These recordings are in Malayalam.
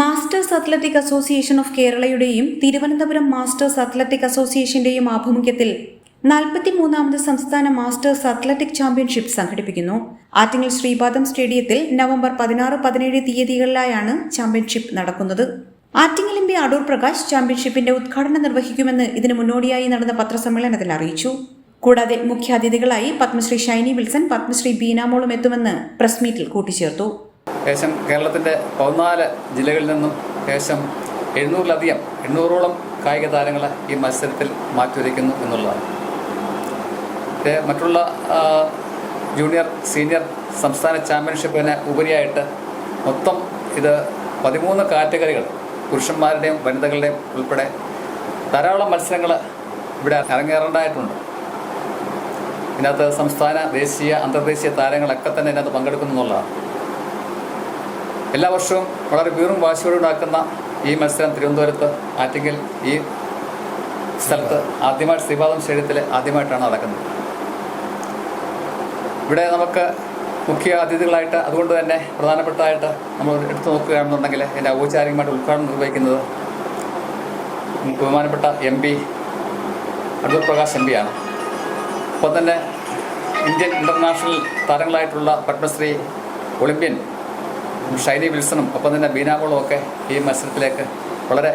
മാസ്റ്റേഴ്സ് അത്ലറ്റിക് അസോസിയേഷൻ ഓഫ് കേരളയുടെയും തിരുവനന്തപുരം മാസ്റ്റേഴ്സ് അത്ലറ്റിക് അസോസിയേഷന്റെയും ആഭിമുഖ്യത്തിൽ നാൽപ്പത്തിമൂന്നാമത് സംസ്ഥാന മാസ്റ്റേഴ്സ് അത്ലറ്റിക് ചാമ്പ്യൻഷിപ്പ് സംഘടിപ്പിക്കുന്നു. ആറ്റിങ്ങൽ ശ്രീപാദം സ്റ്റേഡിയത്തിൽ നവംബർ പതിനാറ് പതിനേഴ് തീയതികളിലായാണ് ചാമ്പ്യൻഷിപ്പ് നടക്കുന്നത്. ആറ്റിങ്ങൽ എം പി അടൂർ പ്രകാശ് ചാമ്പ്യൻഷിപ്പിന്റെ ഉദ്ഘാടനം നിർവഹിക്കുമെന്ന് ഇതിനു മുന്നോടിയായി നടന്ന പത്രസമ്മേളനത്തിൽ അറിയിച്ചു. കൂടാതെ മുഖ്യാതിഥികളായി പത്മശ്രീ ഷൈനി വിൽസൺ പത്മശ്രീ ബീനാമോളും എത്തുമെന്ന് പ്രസ് മീറ്റിൽ കൂട്ടിച്ചേർത്തു. ഏകദേശം കേരളത്തിന്റെ പതിനാല് ജില്ലകളിൽ നിന്നും ഏകദേശം എഴുന്നൂറിലധികം എണ്ണൂറോളം കായിക താരങ്ങളെ ഈ മത്സരത്തിൽ മാറ്റിവരയ്ക്കുന്നു എന്നുള്ളതാണ്. മറ്റുള്ള ജൂനിയർ സീനിയർ സംസ്ഥാന ചാമ്പ്യൻഷിപ്പിന് ഉപരിയായിട്ട് മൊത്തം ഇത് പതിമൂന്ന് കാറ്റഗറികൾ പുരുഷന്മാരുടെയും വനിതകളുടെയും ഉൾപ്പെടെ ധാരാളം മത്സരങ്ങൾ ഇവിടെ അരങ്ങേറേണ്ടതായിട്ടുണ്ട്. ഇതിനകത്ത് സംസ്ഥാന ദേശീയ അന്തർദേശീയ താരങ്ങളൊക്കെ തന്നെ ഇതിനകത്ത് പങ്കെടുക്കുന്നു എന്നുള്ളതാണ്. എല്ലാ വർഷവും വളരെ വീറും വാശിയോടെ ഉണ്ടാക്കുന്ന ഈ മത്സരം തിരുവനന്തപുരത്ത് ആറ്റിങ്ങൽ ഈ സ്ഥലത്ത് ആദ്യമായിട്ട് ശ്രീപാദം സ്റ്റേഡിയത്തിൽ ആദ്യമായിട്ടാണ് നടക്കുന്നത്. ഇവിടെ നമുക്ക് മുഖ്യ അതിഥികളായിട്ട് അതുകൊണ്ട് തന്നെ പ്രധാനപ്പെട്ടതായിട്ട് നമ്മൾ എടുത്തു നോക്കുകയാണെന്നുണ്ടെങ്കിൽ എന്റെ ഔപചാരികമായിട്ട് ഉദ്ഘാടനം നിർവഹിക്കുന്നത് ബഹുമാനപ്പെട്ട M P Adoor Prakash M പിയാണ് അപ്പോൾ തന്നെ ഇന്ത്യൻ ഇന്റർനാഷണൽ താരങ്ങളായിട്ടുള്ള പത്മശ്രീ ഒളിമ്പ്യൻ ഷൈനി വിൽസണും ഒപ്പം തന്നെ ബീനാമോളും ഒക്കെ ഈ മത്സരത്തിലേക്ക് വളരെ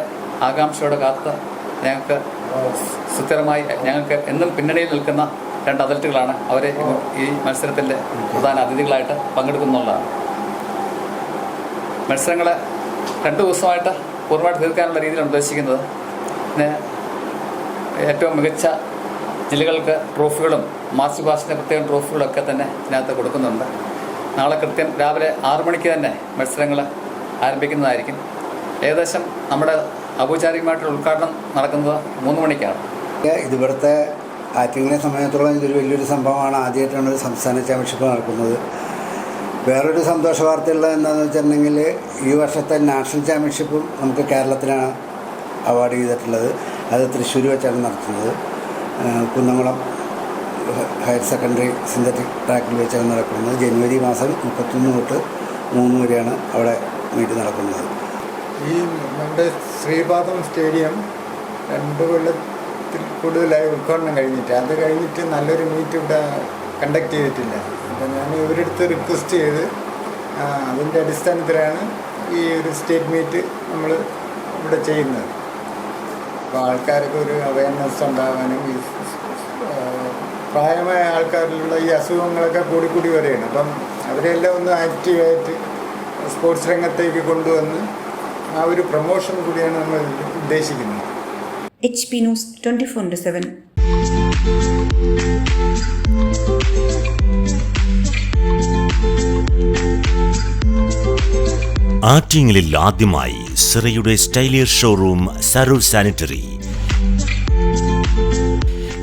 ആകാംക്ഷയോടെ കാത്ത് ഞങ്ങൾക്ക് സുസ്ഥിരമായി ഞങ്ങൾക്ക് എന്നും പിന്നണിയിൽ നിൽക്കുന്ന രണ്ട് അത്ലറ്റുകളാണ് അവരെ ഈ മത്സരത്തിന്റെ പ്രധാന അതിഥികളായിട്ട് പങ്കെടുക്കുന്നുള്ളതാണ് മത്സരങ്ങൾ രണ്ടു ദിവസമായിട്ട് പൂർണമായിട്ട് തീർക്കാനുള്ള രീതിയിലാണ് ഉദ്ദേശിക്കുന്നത് പിന്നെ ഏറ്റവും മികച്ച ജില്ലകൾക്ക് ട്രോഫികളും മാർച്ച് പാസ്റ്റിന്റെ പ്രത്യേകം ട്രോഫികളൊക്കെ തന്നെ ഇതിനകത്ത് കൊടുക്കുന്നുണ്ട്. നാളെ കൃത്യം രാവിലെ ആറു മണിക്ക് തന്നെ മത്സരങ്ങൾ ആരംഭിക്കുന്നതായിരിക്കും. ഏകദേശം നമ്മുടെ ഔപചാരികമായിട്ടുള്ള ഉദ്ഘാടനം നടക്കുന്നത് മൂന്ന് മണിക്കാണ്. ഇത് ഇവിടുത്തെ ആറ്റിങ്ങിനെ സംബന്ധിച്ചിടത്തോളം ഇതൊരു വലിയൊരു സംഭവമാണ്. ആദ്യമായിട്ടാണ് ഒരു സംസ്ഥാന ചാമ്പ്യൻഷിപ്പ് നടക്കുന്നത്. വേറൊരു സന്തോഷ വാർത്തയുള്ളത് എന്താണെന്ന് വെച്ചിട്ടുണ്ടെങ്കിൽ ഈ വർഷത്തെ നാഷണൽ ചാമ്പ്യൻഷിപ്പും നമുക്ക് കേരളത്തിലാണ് അവാർഡ് ചെയ്തിട്ടുള്ളത്. അത് തൃശ്ശൂർ വെച്ചാണ് നടത്തുന്നത്. കുന്നംകുളം ഹയർ സെക്കൻഡറി സിന്തറ്റിക് ട്രാക്കിൽ വെച്ചാണ് നടക്കുന്നത്. ജനുവരി മാസം മുപ്പത്തൊന്ന് തൊട്ട് മൂന്ന് വരെയാണ് അവിടെ മീറ്റ് നടക്കുന്നത്. ഈ നമ്മുടെ ശ്രീപാദം സ്റ്റേഡിയം രണ്ട് കൊല്ലത്തിൽ കൂടുതലായി ഉദ്ഘാടനം കഴിഞ്ഞിട്ട് അത് കഴിഞ്ഞിട്ട് നല്ലൊരു മീറ്റ് ഇവിടെ കണ്ടക്ട് ചെയ്തിട്ടില്ല. അപ്പം ഞാൻ ഇവരെടുത്ത് റിക്വസ്റ്റ് ചെയ്ത് അതിന്റെ അടിസ്ഥാനത്തിലാണ് ഈ ഒരു സ്റ്റേറ്റ് മീറ്റ് നമ്മൾ ഇവിടെ ചെയ്യുന്നത്. അപ്പോൾ ആൾക്കാർക്ക് ഒരു അവയർനെസ് ഉണ്ടാകാനും ഈ പ്രായമായ ആൾക്കാരിലുള്ള ഈ അസുഖങ്ങളൊക്കെ കൂടിക്കൂടി വരികയാണ് അപ്പം അവരെല്ലാം ഒന്ന് ആക്റ്റീവായിട്ട് സ്പോർട്സ് രംഗത്തേക്ക് കൊണ്ടുവന്ന് ആ ഒരു പ്രൊമോഷൻ കൂടിയാണ് നമ്മൾ ഉദ്ദേശിക്കുന്നത്. H P news twenty four into seven ആറ്റിങ്ങലിൽ ആദ്യമായി സിറയുടെ സ്റ്റൈലിയർ ഷോറൂം സരൂർ സാനിറ്ററി.